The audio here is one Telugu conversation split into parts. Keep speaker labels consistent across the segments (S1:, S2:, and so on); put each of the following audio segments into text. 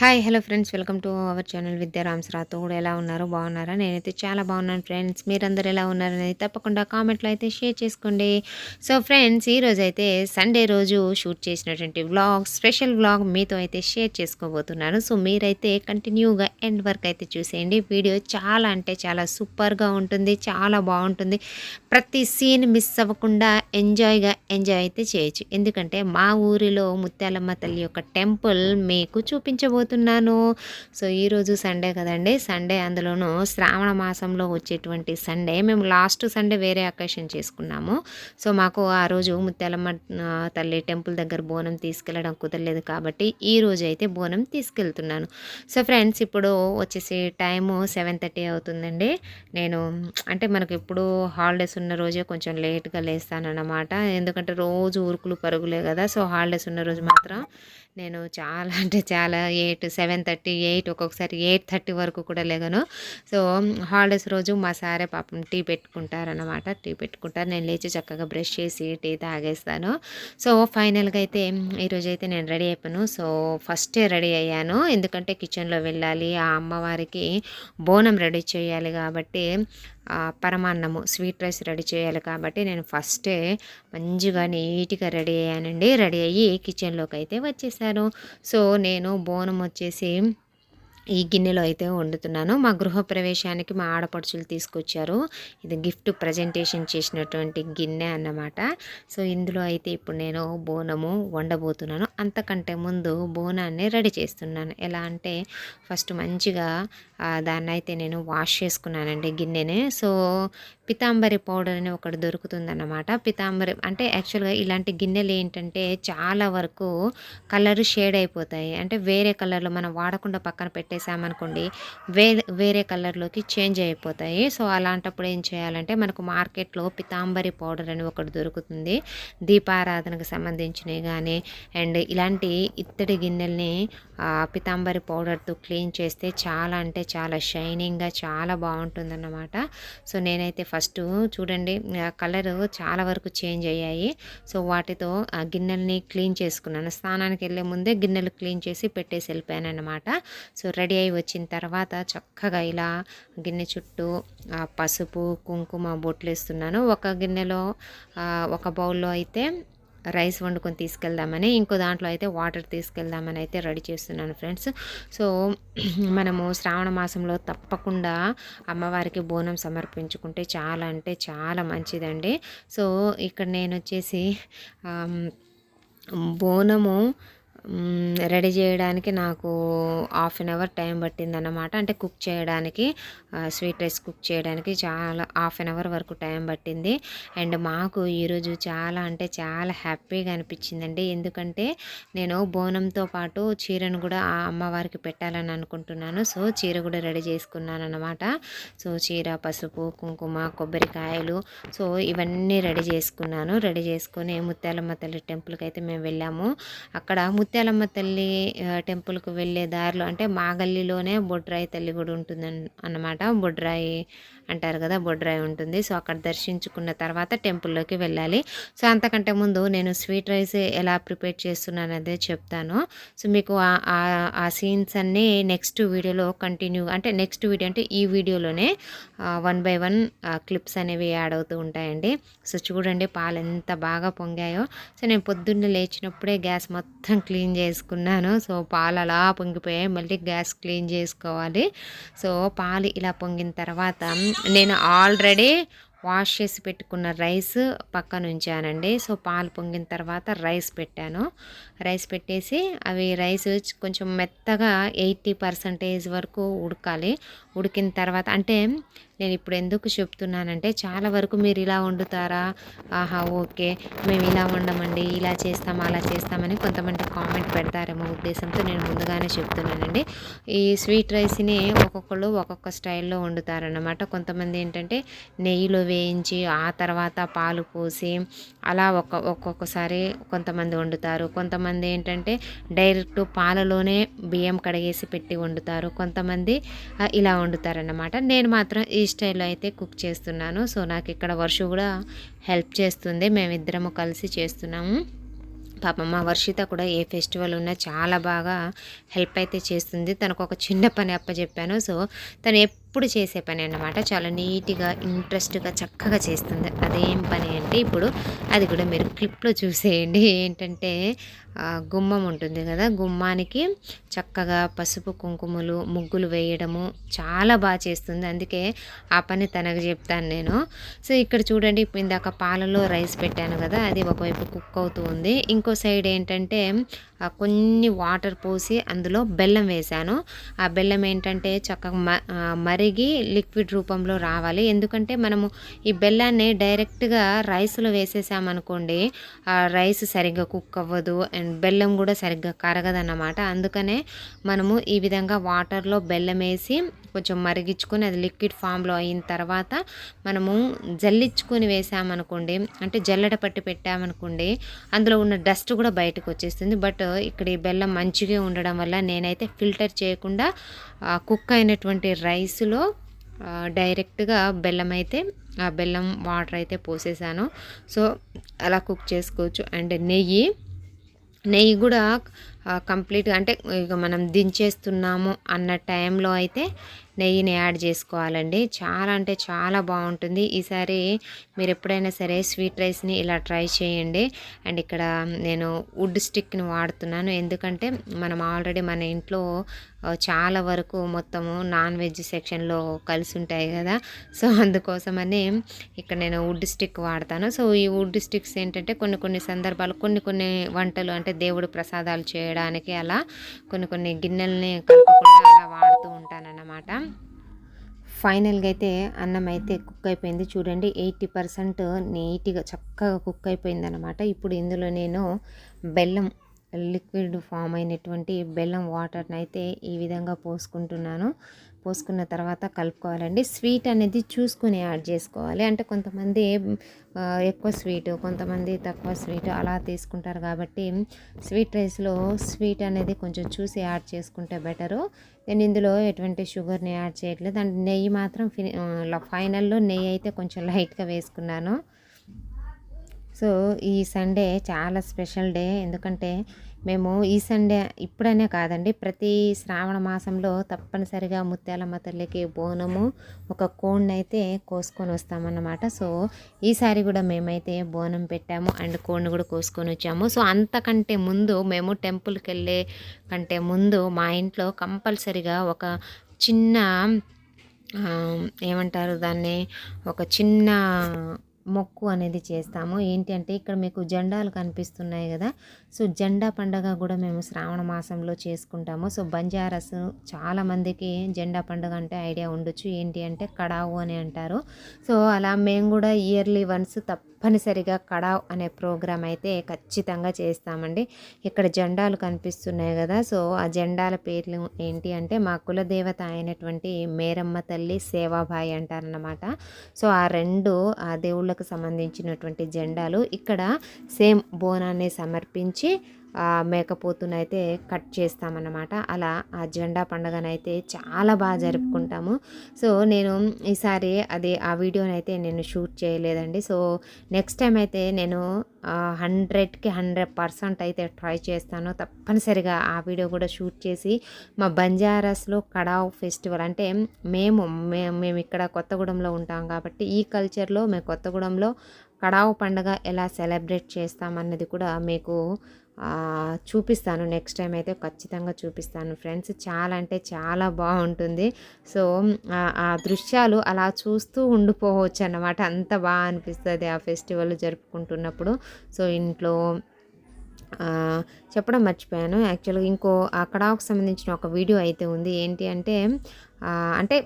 S1: Hi hello friends welcome to our channel Vidyarams Rams కూడా ఎలా ఉన్నారు? బాగున్నారా? నేనైతే చాలా బాగున్నాను ఫ్రెండ్స్ మీరందరూ ఎలా ఉన్నారనేది తప్పకుండా కామెంట్లో అయితే షేర్ చేసుకోండి. సో ఫ్రెండ్స్ ఈరోజు అయితే సండే రోజు షూట్ చేసినటువంటి వ్లాగ్ స్పెషల్ వ్లాగ్ మీతో అయితే షేర్ చేసుకోబోతున్నాను. సో మీరైతే కంటిన్యూగా ఎండ్ వర్క్ అయితే చూసేయండి. వీడియో చాలా అంటే చాలా సూపర్గా ఉంటుంది చాలా బాగుంటుంది. ప్రతి సీన్ మిస్ అవ్వకుండా ఎంజాయ్గా ఎంజాయ్ అయితే చేయొచ్చు. ఎందుకంటే మా ఊరిలో ముత్యాలమ్మ తల్లి యొక్క టెంపుల్ మీకు చూపించబోతున్నాను సో ఈరోజు సండే కదండి. సండే అందులోనూ శ్రావణ మాసంలో వచ్చేటువంటి సండే. మేము లాస్ట్ సండే వేరే అకేషన్ చేసుకున్నాము. సో మాకు ఆ రోజు ముత్యాలమ్మ తల్లి టెంపుల్ దగ్గర బోనం తీసుకెళ్ళడం కుదరలేదు కాబట్టి ఈ రోజు అయితే బోనం తీసుకెళ్తున్నాను. సో ఫ్రెండ్స్ ఇప్పుడు వచ్చేసి టైము సెవెన్ థర్టీ అవుతుందండి. నేను అంటే మనకు ఎప్పుడు హాలిడేస్ ఉన్న రోజే కొంచెం లేట్గా లేస్తానన్నమాట. ఎందుకంటే రోజు ఉరుకులు పరుగులే కదా. సో హాలిడేస్ ఉన్న రోజు మాత్రం నేను చాలా అంటే చాలా ఎయిట్ సెవెన్ థర్టీ ఎయిట్ ఒక్కొక్కసారి ఎయిట్ థర్టీ వరకు కూడా లేగను. సో హాలిడేస్ రోజు మా సారే పాపం టీ పెట్టుకుంటారనమాట టీ పెట్టుకుంటారు. నేను లేచి చక్కగా బ్రష్ చేసి టీ తాగేస్తాను. సో ఫైనల్గా అయితే ఈరోజు అయితే నేను రెడీ అయిపోయాను సో ఫస్టే రెడీ అయ్యాను. ఎందుకంటే కిచెన్లో వెళ్ళాలి. ఆ అమ్మవారికి బోనం రెడీ చేయాలి కాబట్టి పరమాన్నము స్వీట్ రైస్ రెడీ చేయాలి కాబట్టి నేను ఫస్టే మంచిగా నీట్గా రెడీ అయ్యానండి. రెడీ అయ్యి కిచెన్లోకి అయితే వచ్చేసాను. సో నేను బోనం వచ్చేసి ఈ గిన్నెలో అయితే వండుతున్నాను. మా గృహప్రవేశానికి మా ఆడపడుచులు తీసుకొచ్చారు. ఇది గిఫ్ట్ ప్రజెంటేషన్ చేసినటువంటి గిన్నె అన్నమాట. సో ఇందులో అయితే ఇప్పుడు నేను బోనము వండబోతున్నాను. అంతకంటే ముందు బోనాన్ని రెడీ చేస్తున్నాను. ఎలా అంటే ఫస్ట్ మంచిగా దాన్ని అయితే నేను వాష్ చేసుకున్నానండి గిన్నెని. సో పితాంబరి పౌడర్ అని ఒకటి దొరుకుతుందన్నమాట. పితాంబరి అంటే యాక్చువల్గా ఇలాంటి గిన్నెలు ఏంటంటే చాలా వరకు కలర్ షేడ్ అయిపోతాయి. అంటే వేరే కలర్లో మనం వాడకుండా పక్కన పెట్టేసామనుకోండి వే వేరే కలర్లోకి చేంజ్ అయిపోతాయి. సో అలాంటప్పుడు ఏం చేయాలంటే మనకు మార్కెట్లో పితాంబరి పౌడర్ అని ఒకటి దొరుకుతుంది. దీపారాధనకు సంబంధించినవి కానీ అండ్ ఇలాంటి ఇత్తడి గిన్నెల్ని పితాంబరి పౌడర్తో క్లీన్ చేస్తే చాలా అంటే చాలా షైనింగ్గా చాలా బాగుంటుందన్నమాట. సో నేనైతే ఫస్ట్ చూడండి కలర్ చాలా వరకు చేంజ్ అయ్యాయి. సో వాటితో ఆ గిన్నెల్ని క్లీన్ చేసుకున్నాను. స్నానానికి వెళ్ళే ముందే గిన్నెలు క్లీన్ చేసి పెట్టేసి వెళ్ళిపోయాను అనమాట సో రెడీ అయి వచ్చిన తర్వాత చక్కగా ఇలా గిన్నె చుట్టూ పసుపు కుంకుమ బొట్లు వేస్తున్నాను. ఒక గిన్నెలో ఒక బౌల్లో అయితే రైస్ వండుకొని తీసుకెళ్దామని ఇంకో దాంట్లో అయితే వాటర్ తీసుకెళ్దామని అయితే రెడీ చేస్తున్నాను ఫ్రెండ్స్. సో మనము శ్రావణ మాసంలో తప్పకుండా అమ్మవారికి బోనం సమర్పించుకుంటే చాలా అంటే చాలా మంచిదండి. సో ఇక్కడ నేను వచ్చేసి బోనము రెడీ చేయడానికి నాకు హాఫ్ అన్ అవర్ టైం పట్టిందన్నమాట. అంటే కుక్ చేయడానికి స్వీట్ రైస్ కుక్ చేయడానికి చాలా హాఫ్ అన్ అవర్ వరకు టైం పట్టింది. అండ్ మాకు ఈరోజు చాలా అంటే చాలా హ్యాపీగా అనిపించిందండి. ఎందుకంటే నేను బోనంతో పాటు చీరను కూడా ఆ అమ్మవారికి పెట్టాలని అనుకుంటున్నాను. సో చీర కూడా రెడీ చేసుకున్నాను అనమాట సో చీర పసుపు కుంకుమ కొబ్బరికాయలు సో ఇవన్నీ రెడీ చేసుకున్నాను. రెడీ చేసుకొని ముత్యాలమ్మ తల్లి టెంపుల్కి అయితే మేము వెళ్ళాము. అక్కడ ముత్యాలమ్మ తల్లి టెంపుల్కి వెళ్ళే దారిలో అంటే మా గల్లీలోనే బొడ్రాయి తల్లి కూడా ఉంటుంది అన్నమాట. బొడ్రాయి అంటారు కదా బొడ్రాయి ఉంటుంది. సో అక్కడ దర్శించుకున్న తర్వాత టెంపుల్లోకి వెళ్ళాలి. సో అంతకంటే ముందు నేను స్వీట్ రైస్ ఎలా ప్రిపేర్ చేస్తున్నాను అదే చెప్తాను. సో మీకు ఆ- ఆ- సీన్స్ అన్నీ నెక్స్ట్ వీడియోలో కంటిన్యూ అంటే నెక్స్ట్ వీడియో అంటే ఈ వీడియోలోనే వన్ బై వన్ క్లిప్స్ అనేవి యాడ్ అవుతూ ఉంటాయండి. సో చూడండి పాలు ఎంత బాగా పొంగాయో. సో నేను పొద్దున్నే లేచినప్పుడే గ్యాస్ మొత్తం క్లీన్ క్లీన్ చేసుకున్నాను. సో పాలు అలా పొంగిపోయాయి. మళ్ళీ గ్యాస్ క్లీన్ చేసుకోవాలి. సో పాలు ఇలా పొంగిన తర్వాత నేను ఆల్రెడీ వాష్ చేసి పెట్టుకున్న రైస్ పక్కన ఉంచానండి. సో పాలు పొంగిన తర్వాత రైస్ పెట్టాను. రైస్ పెట్టేసి అవి రైస్ కొంచెం మెత్తగా ఎయిటీ పర్సంటేజ్ వరకు ఉడకాలి. ఉడికిన తర్వాత అంటే నేను ఇప్పుడు ఎందుకు చెప్తున్నానంటే చాలా వరకు మీరు ఇలా వండుతారా? ఆహా ఓకే. మేము ఇలా వండమండి ఇలా చేస్తాం అలా చేస్తామని కొంతమంది కామెంట్ పెడతారేమో ఉద్దేశంతో నేను ముందుగానే చెప్తున్నానండి. ఈ స్వీట్ రైస్ని ఒక్కొక్కళ్ళు ఒక్కొక్క స్టైల్లో వండుతారన్నమాట. కొంతమంది ఏంటంటే నెయ్యిలో వేయించి ఆ తర్వాత పాలు పోసి అలా ఒక్క ఒక్కొక్కసారి కొంతమంది వండుతారు. కొంతమంది ఏంటంటే డైరెక్ట్ పాలలోనే బియ్యం కడిగేసి పెట్టి వండుతారు. కొంతమంది ఇలా వండుతారన్నమాట. నేను మాత్రం ఈ స్టైల్లో అయితే కుక్ చేస్తున్నాను. సో నాకు ఇక్కడ వర్ష కూడా హెల్ప్ చేస్తుంది. మేమిద్దరము కలిసి చేస్తున్నాము. పాపం మా వర్షిత కూడా ఏ ఫెస్టివల్ ఉన్నా చాలా బాగా హెల్ప్ అయితే చేస్తుంది. తనకు ఒక చిన్న పని అప్పచెప్పాను సో తను ఎప్పుడు చేసే పని అన్నమాట. చాలా నీట్గా ఇంట్రెస్ట్గా చక్కగా చేస్తుంది. అదేం పని అంటే ఇప్పుడు అది కూడా మీరు క్లిప్లో చూసేయండి. ఏంటంటే గుమ్మం ఉంటుంది కదా గుమ్మానికి చక్కగా పసుపు కుంకుమలు ముగ్గులు వేయడము చాలా బాగా చేస్తుంది. అందుకే ఆ పని తనకు చెప్తాను నేను. సో ఇక్కడ చూడండి ఇందాక పాలలో రైస్ పెట్టాను కదా అది ఒకవైపు కుక్ అవుతూ ఉంది. ఇంకో సైడ్ ఏంటంటే కొన్ని వాటర్ పోసి అందులో బెల్లం వేశాను. ఆ బెల్లం ఏంటంటే చక్కగా మ కరిగి లిక్విడ్ రూపంలో రావాలి. ఎందుకంటే మనము ఈ బెల్లాన్ని డైరెక్ట్గా రైస్లో వేసేసామనుకోండి రైస్ సరిగ్గా కుక్ అవ్వదు అండ్ బెల్లం కూడా సరిగ్గా కరగదన్నమాట. అందుకనే మనము ఈ విధంగా వాటర్లో బెల్లం వేసి కొంచెం మరిగించుకొని అది లిక్విడ్ ఫామ్లో అయిన తర్వాత మనము జల్లించుకొని వేసామనుకోండి అంటే జల్లెడ పట్టి పెట్టామనుకోండి అందులో ఉన్న డస్ట్ కూడా బయటకు వచ్చేస్తుంది. బట్ ఇక్కడ ఈ బెల్లం మంచిగా ఉండడం వల్ల నేనైతే ఫిల్టర్ చేయకుండా కుక్ అయినటువంటి రైస్లో డైరెక్ట్గా బెల్లం అయితే ఆ బెల్లం వాటర్ అయితే పోసేసాను. సో అలా కుక్ చేసుకోవచ్చు. అండ్ నెయ్యి నెయ్యి కూడా కంప్లీట్గా అంటే ఇక మనం దించేస్తున్నాము అన్న టైంలో అయితే నెయ్యిని యాడ్ చేసుకోవాలండి. చాలా అంటే చాలా బాగుంటుంది. ఈసారి మీరు ఎప్పుడైనా సరే స్వీట్ రైస్ని ఇలా ట్రై చేయండి. అండ్ ఇక్కడ నేను వుడ్ స్టిక్ని వాడుతున్నాను. ఎందుకంటే మనం ఆల్రెడీ మన ఇంట్లో చాలా వరకు మొత్తము నాన్ వెజ్ సెక్షన్లో కలిసి ఉంటాయి కదా. సో అందుకోసమని ఇక్కడ నేను వుడ్ స్టిక్ వాడతాను. సో ఈ వుడ్ స్టిక్స్ ఏంటంటే కొన్ని కొన్ని సందర్భాలు కొన్ని కొన్ని వంటలు అంటే దేవుడు ప్రసాదాలు చేయడానికి అలా కొన్ని కొన్ని గిన్నెల్ని కలపకుండా అలా వాడుతూ ఉంటానన్నమాట. ఫైనల్గా అయితే అన్నం అయితే కుక్ అయిపోయింది చూడండి ఎయిటీ పర్సెంట్ నీట్గా చక్కగా కుక్ అయిపోయింది అనమాట ఇప్పుడు ఇందులో నేను బెల్లం లిక్విడ్ ఫామ్ అయినటువంటి బెల్లం వాటర్ని అయితే ఈ విధంగా పోసుకుంటున్నాను. పోసుకున్న తర్వాత కలుపుకోవాలండి. స్వీట్ అనేది చూసుకుని యాడ్ చేసుకోవాలి. అంటే కొంతమంది ఎక్కువ స్వీట్ కొంతమంది తక్కువ స్వీట్ అలా తీసుకుంటారు కాబట్టి స్వీట్ రైస్లో స్వీట్ అనేది కొంచెం చూసి యాడ్ చేసుకుంటే బెటరు. నేను ఇందులో ఎటువంటి షుగర్ని యాడ్ చేయట్లేదు. అండ్ నెయ్యి మాత్రం ఫిని ఫైనల్లో నెయ్యి అయితే కొంచెం లైట్గా వేసుకున్నాను. సో ఈ సండే చాలా స్పెషల్ డే. ఎందుకంటే మేము ఈ సండే ఇప్పుడనే కాదండి ప్రతి శ్రావణ మాసంలో తప్పనిసరిగా ముత్యాలమ్మ తల్లికి బోనము ఒక కోడిని అయితే కోసుకొని వస్తామన్నమాట. సో ఈసారి కూడా మేమైతే బోనం పెట్టాము అండ్ కోడిని కూడా కోసుకొని వచ్చాము. సో అంతకంటే ముందు మేము టెంపుల్కి వెళ్ళే కంటే ముందు మా ఇంట్లో కంపల్సరిగా ఒక చిన్న ఏమంటారు దాన్ని ఒక చిన్న మొక్కు అనేది చేస్తాము. ఏంటి అంటే ఇక్కడ మీకు జెండాలు కనిపిస్తున్నాయి కదా. సో జెండా పండగ కూడా మేము శ్రావణ మాసంలో చేసుకుంటాము. సో బంజారస్ చాలా మందికి జెండా పండుగ అంటే ఐడియా ఉండొచ్చు. ఏంటి అంటే కడావు అని అంటారు. సో అలా మేము కూడా ఇయర్లీ వన్స్ తప్పనిసరిగా కడావ్ అనే ప్రోగ్రాం అయితే ఖచ్చితంగా చేస్తామండి. ఇక్కడ జెండాలు కనిపిస్తున్నాయి కదా సో ఆ జెండాల పేర్లు ఏంటి అంటే మా కులదేవత అయినటువంటి మేరమ్మ తల్లి సేవాబాయి అంటారన్నమాట. సో ఆ రెండు ఆ దేవుళ్ళకు సంబంధించినటువంటి జెండాలు ఇక్కడ సేమ్ బోనాన్ని సమర్పించి మేకపోతునైతే కట్ చేస్తామన్నమాట. అలా ఆ జెండా పండుగనైతే చాలా బాగా జరుపుకుంటాము. సో నేను ఈసారి అది ఆ వీడియోని అయితే నేను షూట్ చేయలేదండి. సో నెక్స్ట్ టైం అయితే నేను హండ్రెడ్కి హండ్రెడ్ పర్సెంట్ అయితే ట్రై చేస్తాను. తప్పనిసరిగా ఆ వీడియో కూడా షూట్ చేసి మా బంజారాస్లో కడావ్ ఫెస్టివల్ అంటే మేము మే- మేము ఇక్కడ కొత్తగూడెంలో ఉంటాం కాబట్టి ఈ కల్చర్లో మేము కొత్తగూడెంలో కడావు పండుగ ఎలా సెలబ్రేట్ చేస్తామన్నది కూడా మీకు చూపిస్తాను. నెక్స్ట్ టైం అయితే ఖచ్చితంగా చూపిస్తాను. ఫ్రెండ్స్ చాలా అంటే చాలా బాగుంటుంది. సో ఆ- దృశ్యాలు అలా చూస్తూ ఉండిపోవచ్చు అన్నమాట అంత బాగా అనిపిస్తుంది ఆ ఫెస్టివల్ జరుపుకుంటున్నప్పుడు. సో ఇంట్లో చెప్పడం మర్చిపోయాను. యాక్చువల్గా ఇంకో ఆ కడాకు సంబంధించిన ఒక వీడియో అయితే ఉంది. ఏంటి అంటే అంటే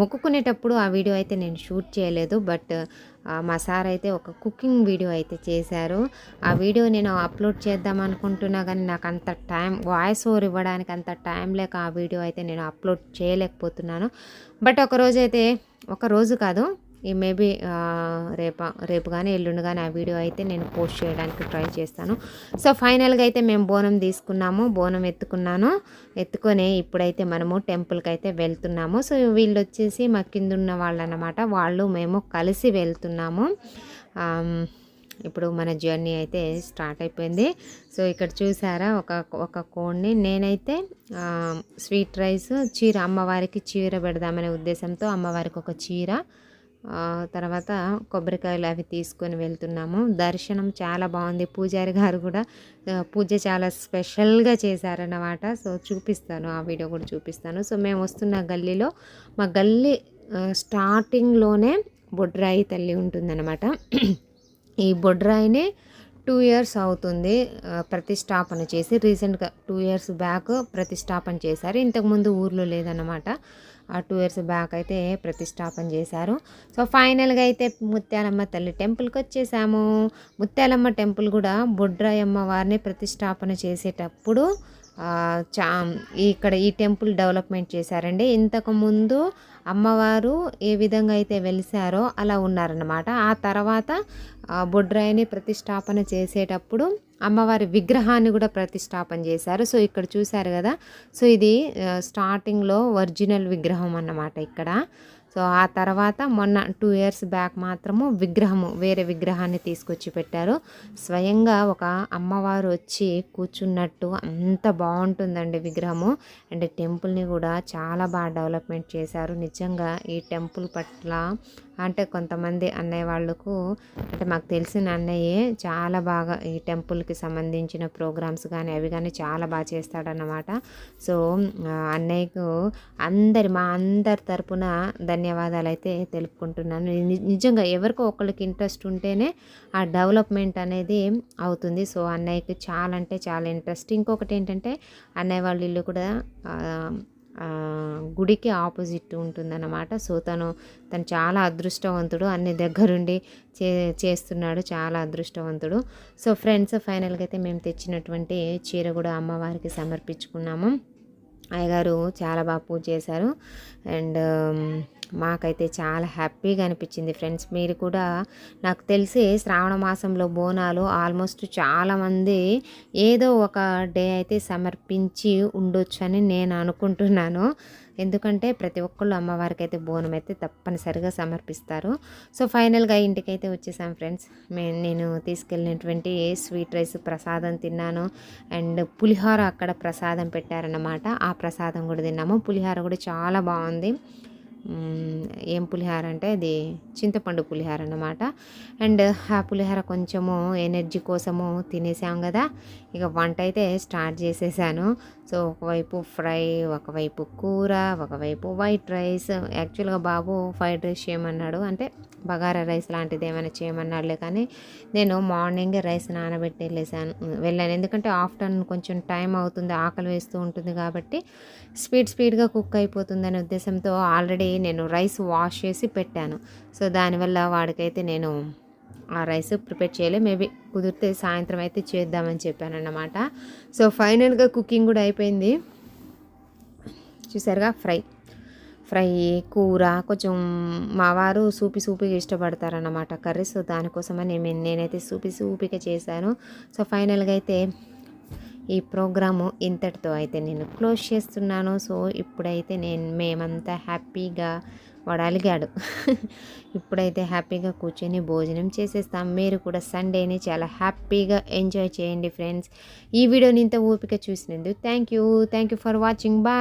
S1: మొక్కుకునేటప్పుడు ఆ వీడియో అయితే నేను షూట్ చేయలేదు బట్ మా సార్ అయితే ఒక కుకింగ్ వీడియో అయితే చేశారు. ఆ వీడియో నేను అప్లోడ్ చేద్దాం అనుకుంటున్నా కానీ నాకు అంత టైం వాయిస్ ఓవర్ ఇవ్వడానికి అంత టైం లేక ఆ వీడియో అయితే నేను అప్లోడ్ చేయలేకపోతున్నాను. బట్ ఒకరోజు అయితే ఒక రోజు కాదు ఈ మేబీ రేపు రేపు కానీ ఎల్లుండి కానీ ఆ వీడియో అయితే నేను పోస్ట్ చేయడానికి ట్రై చేస్తాను. సో ఫైనల్గా అయితే మేము బోనం తీసుకున్నాము బోనం ఎత్తుకున్నాను. ఎత్తుకొని ఇప్పుడైతే మనము టెంపుల్కి అయితే వెళ్తున్నాము. సో వీళ్ళు వచ్చేసి మా కింద ఉన్న వాళ్ళు వాళ్ళు మేము కలిసి వెళ్తున్నాము. ఇప్పుడు మన జర్నీ అయితే స్టార్ట్ అయిపోయింది. సో ఇక్కడ చూసారా ఒక ఒక కోడ్ని. నేనైతే స్వీట్ రైస్ చీర అమ్మవారికి చీర పెడదామనే ఉద్దేశంతో అమ్మవారికి ఒక చీర తర్వాత కొబ్బరికాయలు అవి తీసుకొని వెళ్తున్నాము. దర్శనం చాలా బాగుంది. పూజారి గారు కూడా పూజ చాలా స్పెషల్గా చేశారన్నమాట. సో చూపిస్తాను. ఆ వీడియో కూడా చూపిస్తాను. సో మేము వస్తున్న గల్లీలో మా గల్లీ స్టార్టింగ్లోనే బొడ్రాయి తల్లి ఉంటుందన్నమాట. ఈ బొడ్రాయిని టూ ఇయర్స్ అవుతుంది ప్రతిష్టాపన చేసి. రీసెంట్గా టూ ఇయర్స్ బ్యాక్ ప్రతిష్టాపన చేశారు. ఇంతకుముందు ఊర్లో లేదన్నమాట. ఆ టూ ఇయర్స్ బ్యాక్ అయితే ప్రతిష్టాపన చేశారు. సో ఫైనల్గా అయితే ముత్యాలమ్మ తల్లి టెంపుల్కి వచ్చేసాము. ముత్యాలమ్మ టెంపుల్ కూడా బొడ్రాయమ్మ వారిని ప్రతిష్టాపన చేసేటప్పుడు చా ఇక్కడ ఈ టెంపుల్ డెవలప్మెంట్ చేశారండి. ఇంతకుముందు అమ్మవారు ఏ విధంగా అయితే వెలిసారో అలా ఉన్నారన్నమాట. ఆ తర్వాత బొడ్రాయిని ప్రతిష్టాపన చేసేటప్పుడు అమ్మవారి విగ్రహాన్ని కూడా ప్రతిష్టాపన చేశారు. సో ఇక్కడ చూశారు కదా. సో ఇది స్టార్టింగ్లో ఒరిజినల్ విగ్రహం అన్నమాట ఇక్కడ. సో ఆ తర్వాత మొన్న టూ ఇయర్స్ బ్యాక్ మాత్రము విగ్రహము వేరే విగ్రహాన్ని తీసుకొచ్చి పెట్టారు. స్వయంగా ఒక అమ్మవారు వచ్చి కూర్చున్నట్టు అంత బాగుంటుందండి విగ్రహము. అండ్ టెంపుల్ని కూడా చాలా బాగా డెవలప్మెంట్ చేశారు. నిజంగా ఈ టెంపుల్ పట్ల అంటే కొంతమంది అన్నయ్య వాళ్ళకు అంటే మాకు తెలిసిన అన్నయ్యే చాలా బాగా ఈ టెంపుల్కి సంబంధించిన ప్రోగ్రామ్స్ కానీ అవి కానీ చాలా బాగా చేస్తాడన్నమాట. సో అన్నయ్యకు అందరి మా అందరి తరపున ధన్యవాదాలు అయితే తెలుపుకుంటున్నాను నిజంగా ఎవరికో ఒకరికి ఇంట్రెస్ట్ ఉంటేనే ఆ డెవలప్మెంట్ అనేది అవుతుంది. సో అన్నయ్యకి చాలా అంటే చాలా ఇంట్రెస్ట్. ఇంకొకటి ఏంటంటే అన్నయ్య వాళ్ళ ఇల్లు కూడా గుడికి ఆపోజిట్ ఉంటుందన్నమాట. సో తను తను చాలా అదృష్టవంతుడు. అన్ని దగ్గరుండి చే చేస్తున్నాడు. చాలా అదృష్టవంతుడు. సో ఫ్రెండ్స్ ఫైనల్గా అయితే మేము తెచ్చినటువంటి చీర కూడా అమ్మవారికి సమర్పించుకున్నాము. అయ్యగారు చాలా బాగా పూజ చేశారు. అండ్ మాకైతే చాలా హ్యాపీగా అనిపించింది ఫ్రెండ్స్. మీరు కూడా నాకు తెలిసి శ్రావణ మాసంలో బోనాలు ఆల్మోస్ట్ చాలామంది ఏదో ఒక డే అయితే సమర్పించి ఉండొచ్చు అని నేను అనుకుంటున్నాను. ఎందుకంటే ప్రతి ఒక్కళ్ళు అమ్మవారికి అయితే బోనం అయితే తప్పనిసరిగా సమర్పిస్తారు. సో ఫైనల్గా ఇంటికైతే వచ్చేసాం ఫ్రెండ్స్. నేను తీసుకెళ్ళినటువంటి స్వీట్ రైస్ ప్రసాదం తిన్నాను. అండ్ పులిహోర అక్కడ ప్రసాదం పెట్టారన్నమాట. ఆ ప్రసాదం కూడా తిన్నాము. పులిహోర కూడా చాలా బాగుంది. ఏం పులిహార అంటే అది చింతపండు పులిహార అన్నమాట. అండ్ ఆ పులిహార కొంచెము ఎనర్జీ కోసము తినేసాం కదా. ఇక వంట అయితే స్టార్ట్ చేసేసాను. సో ఒకవైపు ఫ్రై ఒకవైపు కూర ఒకవైపు వైట్ రైస్. యాక్చువల్గా బాబు ఫ్రైడ్ రైస్ చేయమన్నాడు. అంటే బగారా రైస్ లాంటిది ఏమైనా చేయమన్నారులే కానీ నేను మార్నింగ్ రైస్ నానబెట్టి వెళ్ళేసాను వెళ్ళాను. ఎందుకంటే ఆఫ్టర్నూన్ కొంచెం టైం అవుతుంది ఆకలి వేస్తూ ఉంటుంది కాబట్టి స్పీడ్ స్పీడ్గా కుక్ అయిపోతుందనే ఉద్దేశంతో ఆల్రెడీ నేను రైస్ వాష్ చేసి పెట్టాను. సో దానివల్ల వాడికైతే నేను ఆ రైస్ ప్రిపేర్ చేయలే. మేబీ కుదిరితే సాయంత్రం అయితే చేద్దామని చెప్పాను అన్నమాట సో ఫైనల్గా కుకింగ్ కూడా అయిపోయింది. చూసారుగా? ఫ్రై. ఫ్రై కూర కొంచెం మా వారు సూపి సూపిగా ఇష్టపడతారన్నమాట. కర్రీ సో నేను నేనైతే సూపి సూపిగా చేశాను. సో ఫైనల్గా అయితే ఈ ప్రోగ్రాము ఇంతటితో అయితే నేను క్లోజ్ చేస్తున్నాను. సో ఇప్పుడైతే నేను మేమంతా హ్యాపీగా వడాలిగాడు. ఇప్పుడైతే హ్యాపీగా కూర్చొని భోజనం చేసేస్తాం. మీరు కూడా సండేని చాలా హ్యాపీగా ఎంజాయ్ చేయండి ఫ్రెండ్స్. ఈ వీడియోని ఇంత ఓపిక చూసినందుకు thank you. Thank you for watching. Bye.